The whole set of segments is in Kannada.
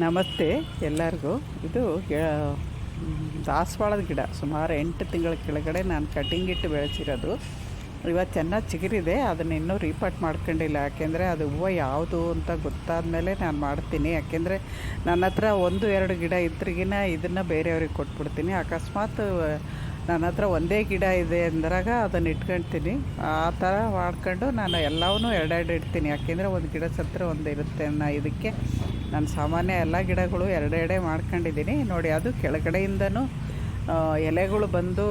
ನಮಸ್ತೆ ಎಲ್ಲರಿಗೂ. ಇದು ದಾಸವಾಳದ ಗಿಡ. ಸುಮಾರು ಎಂಟು ತಿಂಗಳ ಕೆಳಗಡೆ ನಾನು ಕಟಿಂಗ್ ಇಟ್ಟು ಬೆಳೆಸಿರೋದು. ಇವತ್ತು ಚೆನ್ನಾಗಿ ಚಿಗುರಿದೆ. ಅದನ್ನ ಇನ್ನೂ ರೀಪಾಟ್ ಮಾಡ್ಕೊಂಡಿಲ್ಲ. ಯಾಕೆಂದರೆ ಅದು ಹೂವು ಯಾವುದು ಅಂತ ಗೊತ್ತಾದ ಮೇಲೆ ನಾನು ಮಾಡ್ತೀನಿ. ಯಾಕೆಂದರೆ ನನ್ನ ಹತ್ರ ಒಂದು, ಎರಡು ಗಿಡ ಇದ್ರಿಗಿನ ಇದನ್ನು ಬೇರೆಯವ್ರಿಗೆ ಕೊಟ್ಬಿಡ್ತೀನಿ. ಅಕಸ್ಮಾತ್, ನನ್ನ ಹತ್ರ ಒಂದೇ ಗಿಡ ಇದೆ ಅಂದಾಗ ಅದನ್ನು ಇಟ್ಕೊಳ್ತೀನಿ ಆ ಥರ ಮಾಡ್ಕೊಂಡು ನಾನು ಎಲ್ಲವನ್ನೂ ಎರಡೆರಡು ಇಡ್ತೀನಿ. ಯಾಕೆಂದರೆ ಒಂದು ಗಿಡ ಸತ್ರ ಒಂದು ಇರುತ್ತೆ ಅನ್ನೋ ಇದಕ್ಕೆ ನಾನು ಸಾಮಾನ್ಯ ಎಲ್ಲ ಗಿಡಗಳು ಎರಡೆರಡೆ ಮಾಡ್ಕೊಂಡಿದ್ದೀನಿ. ನೋಡಿ, ಅದು ಕೆಳಗಡೆಯಿಂದನೂ ಎಲೆಗಳು ಬಂದು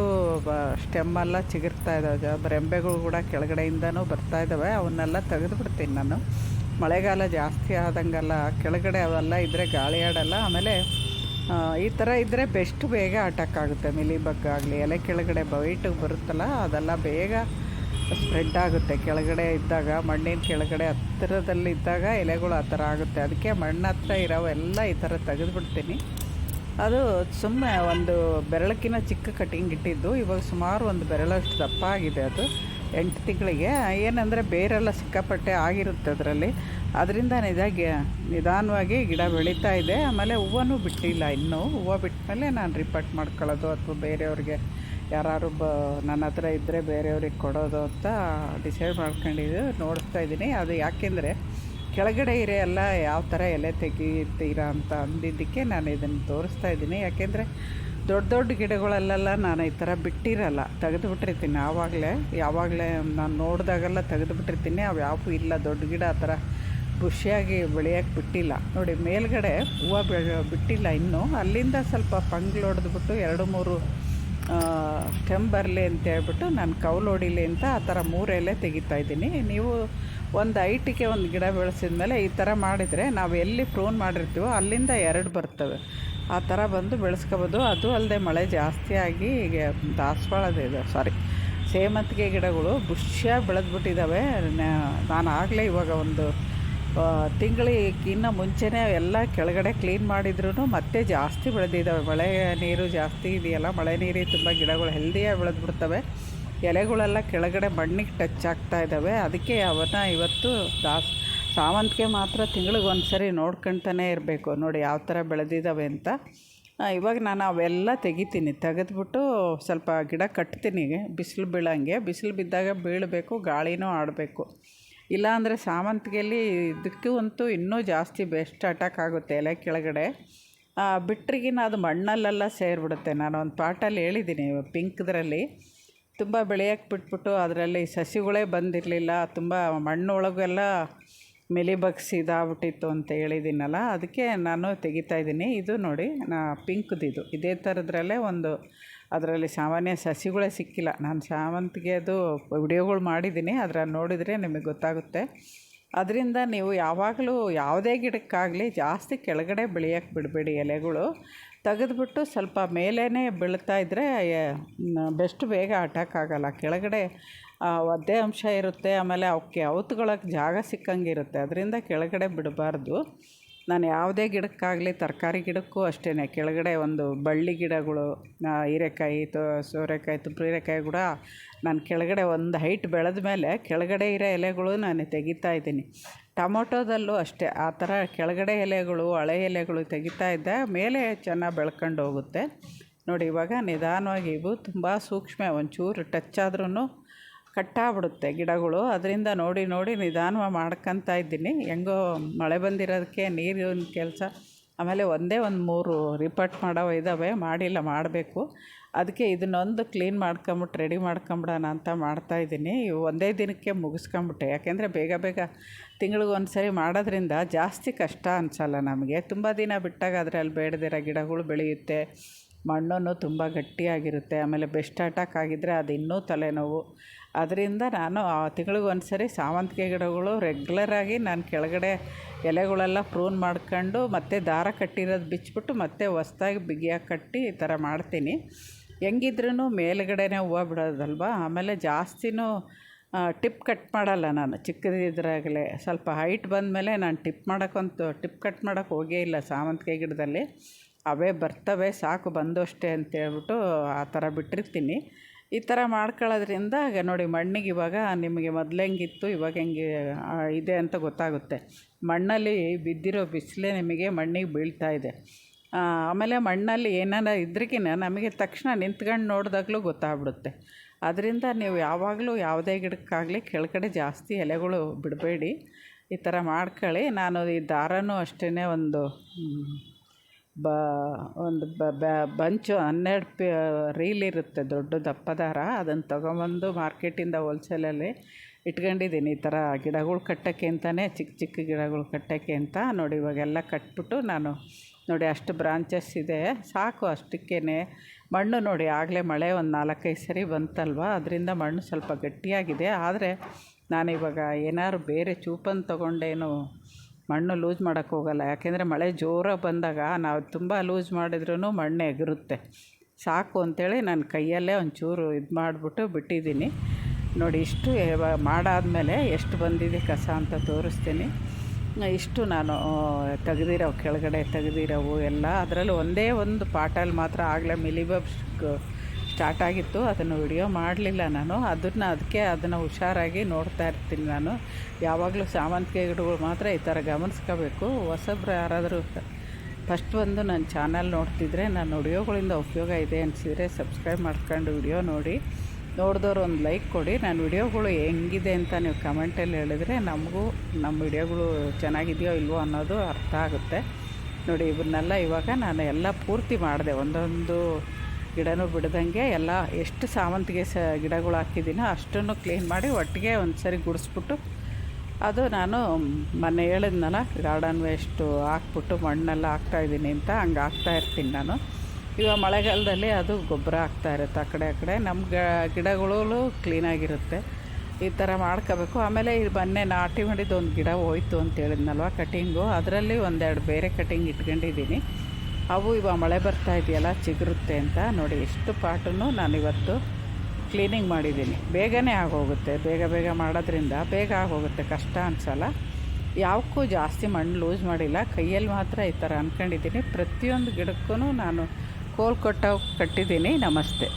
ಬ ಸ್ಟೆಮ್ಮೆಲ್ಲ ಚಿಗುರ್ತಾ ಇದ್ದಾವೆ ಬರೆಂಬೆಗಳು ರೆಂಬೆಗಳು ಕೂಡ ಕೆಳಗಡೆಯಿಂದನೂ ಬರ್ತಾ ಇದ್ದಾವೆ ಅವನ್ನೆಲ್ಲ ತೆಗೆದುಬಿಡ್ತೀನಿ ನಾನು. ಮಳೆಗಾಲ ಜಾಸ್ತಿ ಆದಂಗೆಲ್ಲ. ಕೆಳಗಡೆ ಅವೆಲ್ಲ ಇದ್ದರೆ ಗಾಳಿ ಆಡಲ್ಲ. ಆಮೇಲೆ ಈ ಥರ ಇದ್ದರೆ ಬೆಸ್ಟ್ ಬೇಗ ಅಟ್ಯಾಕ್ ಆಗುತ್ತೆ. ಮಿಲಿ ಬಗ್ ಆಗಲಿ, ಎಲೆ ಕೆಳಗಡೆ ಬೈಟ್ ಬರುತ್ತಲ್ಲ, ಅದೆಲ್ಲ ಬೇಗ ಸ್ಪ್ರೆಡ್ ಆಗುತ್ತೆ. ಕೆಳಗಡೆ ಇದ್ದಾಗ, ಮಣ್ಣಿನ ಕೆಳಗಡೆ ಹತ್ತಿರದಲ್ಲಿದ್ದಾಗ ಎಲೆಗಳು ಆ ಥರ ಆಗುತ್ತೆ. ಅದಕ್ಕೆ ಮಣ್ಣು ಹತ್ರ ಇರೋವೆಲ್ಲ ಈ ಥರ ತೆಗೆದುಬಿಡ್ತೀನಿ. ಅದು ಸುಮ್ಮನೆ ಒಂದು ಬೆರಳಕ್ಕಿಂತ ಚಿಕ್ಕ ಕಟಿಂಗ್ ಇಟ್ಟಿದ್ದು. ಇವಾಗ ಸುಮಾರು ಒಂದು ಬೆರಳಷ್ಟು ದಪ್ಪ ಆಗಿದೆ ಅದು. ಎಂಟು ತಿಂಗಳಿಗೆ. ಏನಂದರೆ ಬೇರೆಲ್ಲ ಸಿಕ್ಕಾಪಟ್ಟೆ ಆಗಿರುತ್ತೆ ಅದರಲ್ಲಿ. ಅದರಿಂದ ನಿಜ ನಿಧಾನವಾಗಿ ಗಿಡ ಬೆಳೀತಾ ಇದೆ. ಆಮೇಲೆ ಹೂವನೂ ಬಿಟ್ಟಿಲ್ಲ ಇನ್ನೂ. ಹೂವು ಬಿಟ್ಟಮೇಲೆ ನಾನು ರಿಪೋರ್ಟ್ ಮಾಡ್ಕೊಳ್ಳೋದು ಅಥವಾ ಬೇರೆಯವ್ರಿಗೆ ಯಾರು ಬ, ನನ್ನ ಹತ್ರ ಇದ್ದರೆ ಬೇರೆಯವ್ರಿಗೆ ಕೊಡೋದು ಅಂತ ಡಿಸೈಡ್ ಮಾಡ್ಕೊಂಡಿದ್ದು, ನೋಡ್ತಾ ಇದ್ದೀನಿ. ಅದು ಯಾಕೆಂದರೆ, ಕೆಳಗಡೆ ಇರೋ ಎಲ್ಲ ಯಾವ ಥರ ಎಲೆ ತೆಗೀತೀರಾ ಅಂತ ಅಂದಿದ್ದಕ್ಕೆ ನಾನು ಇದನ್ನು ತೋರಿಸ್ತಾ ಇದ್ದೀನಿ. ಯಾಕೆಂದರೆ, ದೊಡ್ಡ ದೊಡ್ಡ ಗಿಡಗಳಲ್ಲೆಲ್ಲ ನಾನು ಈ ಥರ ಬಿಟ್ಟಿರಲ್ಲ. ತೆಗೆದು ಬಿಟ್ಟಿರ್ತೀನಿ ಆವಾಗಲೇ, ಯಾವಾಗಲೇ ನಾನು ನೋಡಿದಾಗೆಲ್ಲ ತೆಗೆದು ಬಿಟ್ಟಿರ್ತೀನಿ ಅವು ಯಾವೂ ಇಲ್ಲ. ದೊಡ್ಡ ಗಿಡ ಆ ಥರ ಖುಷಿಯಾಗಿ ಬೆಳೆಯೋಕ್ಕೆ ಬಿಟ್ಟಿಲ್ಲ. ನೋಡಿ, ಮೇಲ್ಗಡೆ ಹೂವು ಬಿಟ್ಟಿಲ್ಲ ಇನ್ನೂ. ಅಲ್ಲಿಂದ ಸ್ವಲ್ಪ ಹೊಡೆದ್ಬಿಟ್ಟು ಎರಡು ಮೂರು ಬರಲಿ ಅಂತ ಹೇಳ್ಬಿಟ್ಟು ನಾನು ಕೌಲು ಹೊಡಿಲಿ ಅಂತ ಆ ಥರ ಮೂರು ಎಲೆ ತೆಗಿತಾ ಇದ್ದೀನಿ. ನೀವು ಒಂದು ಐಟಿಗೆ ಒಂದು ಗಿಡ ಬೆಳೆಸಿದ ಮೇಲೆ ಈ ಥರ ಮಾಡಿದರೆ ನಾವು ಎಲ್ಲಿ ಪ್ರೂನ್ ಮಾಡಿರ್ತೀವೋ ಅಲ್ಲಿಂದ ಎರಡು ಬರ್ತವೆ. ಆ ಥರ ಬಂದು ಬೆಳೆಸ್ಕೋಬೋದು. ಅದು ಅಲ್ಲದೆ ಮಳೆ ಜಾಸ್ತಿ ಆಗಿ ಈಗ ದಾಸವಾಳದಿದೆ ಸಾರಿ ಸೇವಂತಿಗೆ ಗಿಡಗಳು ಬುಷ್ಯಾಗಿ ಬೆಳೆದ್ಬಿಟ್ಟಿದ್ದಾವೆ. ನಾನು ಆಗಲೇ ಇವಾಗ ಒಂದು ತಿಂಗಳಿಗಿನ್ನ ಮುಂಚೆನೇ ಎಲ್ಲ ಕೆಳಗಡೆ ಕ್ಲೀನ್ ಮಾಡಿದ್ರೂ ಮತ್ತೆ ಜಾಸ್ತಿ ಬೆಳೆದಿದ್ದಾವೆ. ಮಳೆ ನೀರು ಜಾಸ್ತಿ ಇದೆಯಲ್ಲ, ಮಳೆ ನೀರಿಗೆ ತುಂಬ ಗಿಡಗಳು ಹೆಲ್ದಿಯಾಗಿ ಬೆಳೆದ್ಬಿಡ್ತವೆ. ಎಲೆಗಳೆಲ್ಲ ಕೆಳಗಡೆ ಮಣ್ಣಿಗೆ ಟಚ್ ಆಗ್ತಾ ಇದ್ದಾವೆ. ಅದಕ್ಕೆ ಅವನ್ನ ಇವತ್ತು ದಾಸ್, ಸಾವಂತಿಗೆ ಮಾತ್ರ ತಿಂಗಳಿಗೆ ಒಂದು ಸರಿ ನೋಡ್ಕೊಳ್ತಾನೆ ಇರಬೇಕು. ನೋಡಿ ಯಾವ ಥರ ಬೆಳೆದಿದ್ದಾವೆ ಅಂತ. ಇವಾಗ ನಾನು ಅವೆಲ್ಲ ತೆಗಿತೀನಿ. ತೆಗೆದ್ಬಿಟ್ಟು ಸ್ವಲ್ಪ ಗಿಡ ಕಟ್ತೀನಿ. ಬಿಸಿಲು ಬೀಳಂಗೆ. ಬಿಸಿಲು ಬಿದ್ದಾಗ ಬೀಳಬೇಕು, ಗಾಳಿನೂ ಆಡಬೇಕು. ಇಲ್ಲಾಂದರೆ ಸಾವಂತಿಗೆಯಲ್ಲಿ ಇದಕ್ಕೂ ಅಂತೂ ಇನ್ನೂ ಜಾಸ್ತಿ ಬೆಸ್ಟ್ ಅಟ್ಯಾಕ್ ಆಗುತ್ತೆ ಎಲೆ ಕೆಳಗಡೆ. ಬಿಟ್ರಿಗಿನ ಅದು ಮಣ್ಣಲ್ಲೆಲ್ಲ ಸೇರಿಬಿಡುತ್ತೆ. ನಾನು ಒಂದು ಪಾಟಲ್ಲಿ ಹೇಳಿದ್ದೀನಿ ಪಿಂಕ್ದ್ರಲ್ಲಿ. ತುಂಬ ಬೆಳೆಯೋಕ್ಕೆ ಬಿಟ್ಬಿಟ್ಟು ಅದರಲ್ಲಿ ಸಸಿಗಳೇ ಬಂದಿರಲಿಲ್ಲ. ತುಂಬ ಮಣ್ಣೊಳಗೆಲ್ಲ ಮೆಲಿ ಬಗ್ಸಿ ಇದಾಗ್ಬಿಟ್ಟಿತ್ತು ಅಂತ ಹೇಳಿದ್ದೀನಲ್ಲ, ಅದಕ್ಕೆ ನಾನು ತೆಗಿತಾ ಇದ್ದೀನಿ. ಇದು ನೋಡಿ, ನಾ ಪಿಂಕ್ದಿದು. ಇದೇ ಥರದ್ರಲ್ಲೇ ಒಂದು ಅದರಲ್ಲಿ ಸಾಮಾನ್ಯ ಸಸಿಗಳೇ ಸಿಕ್ಕಿಲ್ಲ. ನಾನು ಸಾವಂತಿಗೆ ಅದು ವಿಡಿಯೋಗಳು ಮಾಡಿದ್ದೀನಿ ಅದ್ರಲ್ಲಿ ನೋಡಿದರೆ ನಿಮಗೆ ಗೊತ್ತಾಗುತ್ತೆ. ಅದರಿಂದ ನೀವು ಯಾವಾಗಲೂ ಯಾವುದೇ ಗಿಡಕ್ಕಾಗಲಿ ಜಾಸ್ತಿ ಕೆಳಗಡೆ ಬೆಳೆಯೋಕ್ಕೆ ಬಿಡಬೇಡಿ ಎಲೆಗಳು. ತೆಗೆದುಬಿಟ್ಟು ಸ್ವಲ್ಪ ಮೇಲೇ ಬೀಳ್ತಾ ಇದ್ದರೆ ಬೆಸ್ಟ್ ಬೇಗ ಅಟ್ಯಾಕ್ ಆಗೋಲ್ಲ ಕೆಳಗಡೆ ಒದ್ದೆ ಅಂಶ ಇರುತ್ತೆ. ಆಮೇಲೆ ಅವಕ್ಕೆ ಔತ್ಕೊಳ್ಳೋಕೆ ಜಾಗ ಸಿಕ್ಕಂಗಿರುತ್ತೆ. ಅದರಿಂದ ಕೆಳಗಡೆ ಬಿಡಬಾರ್ದು. ನಾನು ಯಾವುದೇ ಗಿಡಕ್ಕಾಗಲಿ ತರಕಾರಿ ಗಿಡಕ್ಕೂ ಅಷ್ಟೇ ಕೆಳಗಡೆ ಒಂದು ಬಳ್ಳಿ ಗಿಡಗಳು ಹೀರೆಕಾಯಿ, ತೊ, ಸೋರೆಕಾಯಿ, ತುಪ್ರೀರೆಕಾಯಿ ಕೂಡ ನಾನು ಕೆಳಗಡೆ ಒಂದು ಹೈಟ್ ಬೆಳೆದ ಮೇಲೆ ಕೆಳಗಡೆ ಇರೋ ಎಲೆಗಳು ನಾನು ತೆಗಿತಾ ಇದ್ದೀನಿ. ಟೊಮೊಟೊದಲ್ಲೂ ಅಷ್ಟೇ. ಆ ಥರ ಕೆಳಗಡೆ ಎಲೆಗಳು, ಹಳೆ ಎಲೆಗಳು ತೆಗಿತಾ ಇದ್ದೆ ಮೇಲೆ ಚೆನ್ನಾಗಿ ಬೆಳ್ಕೊಂಡು ಹೋಗುತ್ತೆ ನೋಡಿ, ಇವಾಗ ನಿಧಾನವಾಗಿ ಇವು ತುಂಬ ಸೂಕ್ಷ್ಮ, ಒಂಚೂರು ಟಚ್ ಆದ್ರೂ ಕಟ್ಟಾಗ್ಬಿಡುತ್ತೆ ಗಿಡಗಳು. ಅದರಿಂದ ನೋಡಿ ನೋಡಿ ನಿಧಾನವಾಗಿ ಮಾಡ್ಕೊತಾ ಇದ್ದೀನಿ. ಹೆಂಗೋ ಮಳೆ ಬಂದಿರೋದಕ್ಕೆ ನೀರಿನ ಕೆಲಸ. ಆಮೇಲೆ ಒಂದೇ ಒಂದು ಮೂರು ರಿಪೋರ್ಟ್ ಮಾಡೋ ಇದ್ದಾವೆ ಮಾಡಿಲ್ಲ, ಮಾಡಬೇಕು. ಅದಕ್ಕೆ ಇದನ್ನೊಂದು ಕ್ಲೀನ್ ಮಾಡ್ಕೊಂಬಿಟ್ಟು ರೆಡಿ ಮಾಡ್ಕೊಂಬಿಡೋಣ ಅಂತ ಮಾಡ್ತಾಯಿದ್ದೀನಿ ಇವು ಒಂದೇ ದಿನಕ್ಕೆ ಮುಗಿಸ್ಕೊಂಬಿಟ್ಟೆ. ಯಾಕೆಂದರೆ ಬೇಗ ಬೇಗ ತಿಂಗಳಿಗೆ ಒಂದು ಸರಿ ಮಾಡೋದ್ರಿಂದ ಜಾಸ್ತಿ ಕಷ್ಟ ಅನಿಸಲ್ಲ ನಮಗೆ. ತುಂಬ ದಿನ ಬಿಟ್ಟಾಗ ಅದರಲ್ಲಿ ಬೇಡದಿರೋ ಗಿಡಗಳು ಬೆಳೆಯುತ್ತೆ. ಮಣ್ಣನ್ನು ತುಂಬ ಗಟ್ಟಿಯಾಗಿರುತ್ತೆ. ಆಮೇಲೆ ಬೆಸ್ಟ್ ಅಟ್ಯಾಕ್ ಆಗಿದ್ದರೆ ಅದು ಇನ್ನೂ ತಲೆನೋವು. ಅದರಿಂದ ನಾನು ಆ ತಿಂಗಳಿಗೆ ಒಂದು ಸರಿ ಸಾವಂತಿಗೆ ಗಿಡಗಳು ರೆಗ್ಯುಲರಾಗಿ ನಾನು ಕೆಳಗಡೆ ಎಲೆಗಳೆಲ್ಲ ಪ್ರೂನ್ ಮಾಡ್ಕೊಂಡು ಮತ್ತೆ ದಾರ ಕಟ್ಟಿರೋದು ಬಿಚ್ಚಿಬಿಟ್ಟು ಮತ್ತೆ ಹೊಸ್ದಾಗಿ ಬಿಗಿಯಾಗಿ ಕಟ್ಟಿ ಈ ಥರ ಮಾಡ್ತೀನಿ. ಹೆಂಗಿದ್ರೂ ಮೇಲುಗಡೆನೇ ಹೂವು ಬಿಡೋದಲ್ವ? ಆಮೇಲೆ ಜಾಸ್ತಿನೂ ಟಿಪ್ ಕಟ್ ಮಾಡಲ್ಲ ನಾನು. ಚಿಕ್ಕದಿದ್ರಾಗಲೇ ಸ್ವಲ್ಪ ಹೈಟ್ ಬಂದಮೇಲೆ ನಾನು ಟಿಪ್ ಮಾಡೋಕ್ಕಂತೂ ಟಿಪ್ ಕಟ್ ಮಾಡೋಕ್ಕೆ ಹೋಗೇ ಇಲ್ಲ ಸಾವಂತಿಗೆ ಗಿಡದಲ್ಲಿ. ಅವೇ ಬರ್ತವೆ, ಸಾಕು ಬಂದೋಷ್ಟೇ ಅಂತೇಳ್ಬಿಟ್ಟು ಆ ಥರ ಬಿಟ್ಟಿರ್ತೀನಿ. ಈ ಥರ ಮಾಡ್ಕೊಳ್ಳೋದ್ರಿಂದ ನೋಡಿ ಮಣ್ಣಿಗೆ ಇವಾಗ ನಿಮಗೆ ಮೊದಲು ಹೆಂಗಿತ್ತು ಇವಾಗ ಹೆಂಗೆ ಇದೆ ಅಂತ ಗೊತ್ತಾಗುತ್ತೆ. ಮಣ್ಣಲ್ಲಿ ಬಿದ್ದಿರೋ ಬಿಸಿಲೇ ನಿಮಗೆ ಮಣ್ಣಿಗೆ ಬೀಳ್ತಾ ಇದೆ. ಆಮೇಲೆ ಮಣ್ಣಲ್ಲಿ ಏನಾರ ಇದ್ರಕಿನ ನಮಗೆ ತಕ್ಷಣ ನಿಂತ್ಕೊಂಡು ನೋಡಿದಾಗಲೂ ಗೊತ್ತಾಗ್ಬಿಡುತ್ತೆ. ಅದರಿಂದ ನೀವು ಯಾವಾಗಲೂ ಯಾವುದೇ ಗಿಡಕ್ಕಾಗಲಿ ಕೆಳಗಡೆ ಜಾಸ್ತಿ ಎಲೆಗಳು ಬಿಡಬೇಡಿ. ಈ ಥರ ಮಾಡ್ಕೊಳ್ಳಿ. ನಾನು ಈ ದಾರನೂ ಅಷ್ಟೇ ಒಂದು ಬ, ಒಂದು ಬಂಚು ಹನ್ನೆರಡು ಪಿ, ರೀಲ್ ಇರುತ್ತೆ ದೊಡ್ಡ ದಪ್ಪ ದಾರ ಅದನ್ನು ತೊಗೊಂಬಂದು ಮಾರ್ಕೆಟಿಂದ ಹೋಲ್ಸೇಲಲ್ಲಿ ಇಟ್ಕೊಂಡಿದ್ದೀನಿ. ಈ ಥರ ಗಿಡಗಳು ಕಟ್ಟೋಕ್ಕೆ ಅಂತಲೇ ಚಿಕ್ಕ ಚಿಕ್ಕ ಗಿಡಗಳು ಕಟ್ಟೋಕ್ಕೆ ಅಂತ ನೋಡಿ ಇವಾಗೆಲ್ಲ ಕಟ್ಬಿಟ್ಟು ನಾನು ನೋಡಿ ಅಷ್ಟು ಬ್ರಾಂಚಸ್ ಇದೆ. ಸಾಕು ಅಷ್ಟಕ್ಕೇ ಮಣ್ಣು ನೋಡಿ ಆಗಲೇ ಮಳೆ ಒಂದು ನಾಲ್ಕೈದು ಸರಿ ಬಂತಲ್ವ? ಅದರಿಂದ ಮಣ್ಣು ಸ್ವಲ್ಪ ಗಟ್ಟಿಯಾಗಿದೆ. ಆದರೆ ನಾನಿವಾಗ ಏನಾದ್ರು ಬೇರೆ ಚೂಪನ್ನು ತೊಗೊಂಡೇನು ಮಣ್ಣು ಲೂಸ್ ಮಾಡೋಕ್ಕೆ ಹೋಗಲ್ಲ. ಯಾಕೆಂದರೆ ಮಳೆ ಜೋರಾಗಿ ಬಂದಾಗ ನಾವು ತುಂಬ ಲೂಸ್ ಮಾಡಿದ್ರೂ ಮಣ್ಣು ಎಗರುತ್ತೆ. ಸಾಕು ಅಂಥೇಳಿ ನಾನು ಕೈಯಲ್ಲೇ ಒಂಚೂರು ಇದು ಮಾಡಿಬಿಟ್ಟು ಬಿಟ್ಟಿದ್ದೀನಿ. ನೋಡಿ ಇಷ್ಟು ಮಾಡಾದಮೇಲೆ ಎಷ್ಟು ಬಂದಿದೆ ಕಸ ಅಂತ ತೋರಿಸ್ತೀನಿ. ಇಷ್ಟು ನಾನು ತೆಗೆದಿರೋ, ಕೆಳಗಡೆ ತೆಗೆದಿರೋವು ಎಲ್ಲ ಅದರಲ್ಲೂ ಒಂದೇ ಒಂದು ಪಾಟಲ್ಲಿ ಮಾತ್ರ ಆಗಲೇ ಮಿಲಿಬಬ್ ಸ್ಟಾರ್ಟ್ ಆಗಿತ್ತು, ಅದನ್ನು ವಿಡಿಯೋ ಮಾಡಲಿಲ್ಲ ನಾನು. ಅದನ್ನು ಅದಕ್ಕೆ ಅದನ್ನು ಹುಷಾರಾಗಿ ನೋಡ್ತಾ ಇರ್ತೀನಿ ನಾನು. ಯಾವಾಗಲೂ ಸಾವಂತಿಗೆ ಗಿಡಗಳು ಮಾತ್ರ ಈ ಥರ ಗಮನಿಸ್ಕೋಬೇಕು. ಹೊಸಬ್ರು ಯಾರಾದರೂ ಫಸ್ಟ್ ಬಂದು ನನ್ನ ಚಾನಲ್ ನೋಡ್ತಿದ್ರೆ ನನ್ನ ವಿಡಿಯೋಗಳಿಂದ ಉಪಯೋಗ ಇದೆ ಅನಿಸಿದರೆ ಸಬ್ಸ್ಕ್ರೈಬ್ ಮಾಡ್ಕೊಂಡು ವಿಡಿಯೋ ನೋಡಿ. ನೋಡಿದವ್ರು ಒಂದು ಲೈಕ್ ಕೊಡಿ. ನನ್ನ ವಿಡಿಯೋಗಳು ಹೆಂಗಿದೆ ಅಂತ ನೀವು ಕಮೆಂಟಲ್ಲಿ ಹೇಳಿದ್ರೆ ನಮಗೂ ನಮ್ಮ ವಿಡಿಯೋಗಳು ಚೆನ್ನಾಗಿದೆಯೋ ಇಲ್ವೋ ಅನ್ನೋದು ಅರ್ಥ ಆಗುತ್ತೆ. ನೋಡಿ ಇವನ್ನೆಲ್ಲ ಇವಾಗ ನಾನು ಎಲ್ಲ ಪೂರ್ತಿ ಮಾಡಿದೆ. ಒಂದೊಂದು ಗಿಡನೂ ಬಿಡ್ದಂಗೆ ಎಲ್ಲ ಎಷ್ಟು ಸಾವಂತಿಗೆ ಸ ಗಿಡಗಳು ಹಾಕಿದ್ದೀನೋ ಅಷ್ಟನ್ನು ಕ್ಲೀನ್ ಮಾಡಿ ಒಟ್ಟಿಗೆ ಒಂದು ಸರಿ ಗುಡಿಸ್ಬಿಟ್ಟು ಅದು ನಾನು ಮೊನ್ನೆ ಹೇಳಿದ್ನಲ್ಲ ಗಾರ್ಡನ್ ವೇಸ್ಟು ಹಾಕ್ಬಿಟ್ಟು ಮಣ್ಣೆಲ್ಲ ಹಾಕ್ತಾಯಿದ್ದೀನಿ ಅಂತ, ಹಂಗೆ ಹಾಕ್ತಾ ಇರ್ತೀನಿ ನಾನು. ಇವಾಗ ಮಳೆಗಾಲದಲ್ಲಿ ಅದು ಗೊಬ್ಬರ ಹಾಕ್ತಾ ಇರುತ್ತೆ ಆ ಕಡೆ ಆ ಕಡೆ. ನಮ್ಮ ಗಿಡಗಳು ಕ್ಲೀನಾಗಿರುತ್ತೆ ಈ ಥರ ಮಾಡ್ಕೋಬೇಕು. ಆಮೇಲೆ ಇದು ಮೊನ್ನೆ ನಾಟಿ ಮಾಡಿದ್ದು ಒಂದು ಗಿಡ ಹೋಯ್ತು ಅಂತ ಹೇಳಿದ್ನಲ್ವ ಕಟಿಂಗು. ಅದರಲ್ಲಿ ಒಂದೆರಡು ಬೇರೆ ಕಟಿಂಗ್ ಇಟ್ಕೊಂಡಿದ್ದೀನಿ. ಅವು ಇವಾಗ ಮಳೆ ಬರ್ತಾ ಇದೆಯಲ್ಲ, ಚಿಗುರುತ್ತೆ ಅಂತ ನೋಡಿ, ಎಷ್ಟು ಪಾಟನ್ನು ನಾನು ಇವತ್ತು ಕ್ಲೀನಿಂಗ್ ಮಾಡಿದ್ದೀನಿ. ಬೇಗನೆ ಆಗೋಗುತ್ತೆ, ಬೇಗ ಬೇಗ ಮಾಡೋದ್ರಿಂದ ಬೇಗ ಆಗೋಗುತ್ತೆ, ಕಷ್ಟ ಅನಿಸಲ್ಲ. ಯಾವಕ್ಕೂ ಜಾಸ್ತಿ ಮಣ್ಣು ಲೂಸ್ ಮಾಡಿಲ್ಲ. ಕೈಯಲ್ಲಿ ಮಾತ್ರ ಈ ಥರ ಅಂದ್ಕೊಂಡಿದ್ದೀನಿ ಪ್ರತಿಯೊಂದು ಗಿಡಕ್ಕೂ ನಾನು ಕೋಲ್ ಕೊಟ್ಟ ಕಟ್ಟಿದ್ದೀನಿ. ನಮಸ್ತೆ.